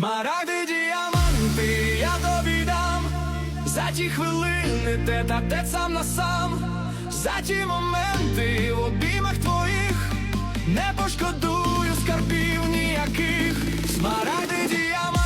Смарагди діаманти, я тобі дам за ті хвилини, те та те сам на сам, за ті моменти в обіймах твоїх, не пошкодую скарбів ніяких. Смарагди діаманти,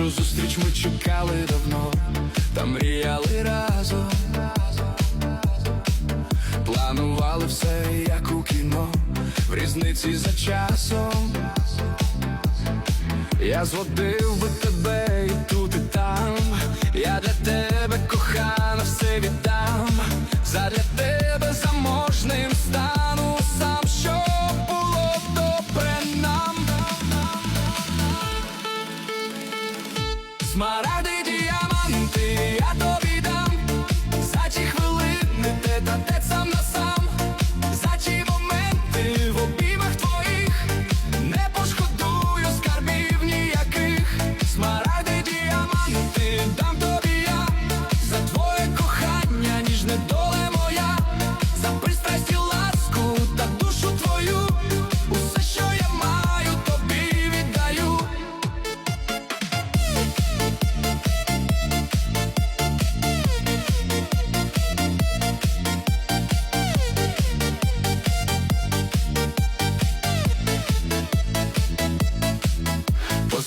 Нашу зустріч ми чекали давно, та мріяли разом. Планували все як у кіно, в різниці за часом. Я зводив би тебе і тут, і там. Я для тебе кохана все віддам. Смарагди діаманти, я тобі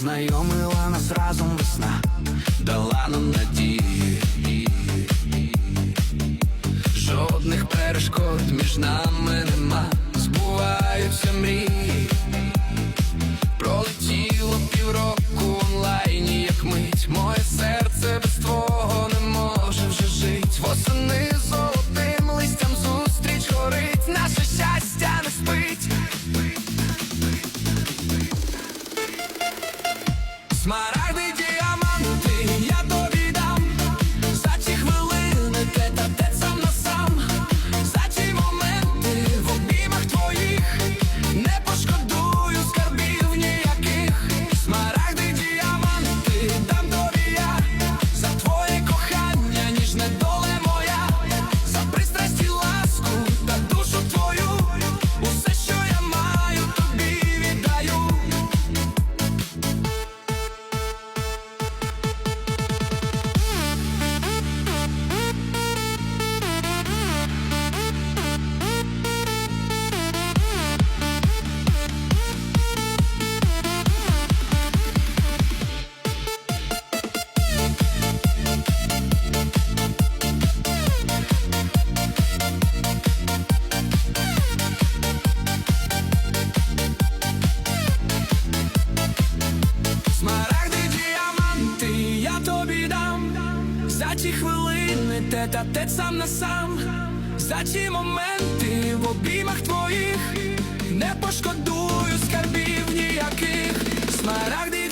Познайомила нас разом весна, дала нам надії. Смарагди та те сам на сам. За ті моменти в обіймах твоїх Не пошкодую скарбів ніяких. Смарагди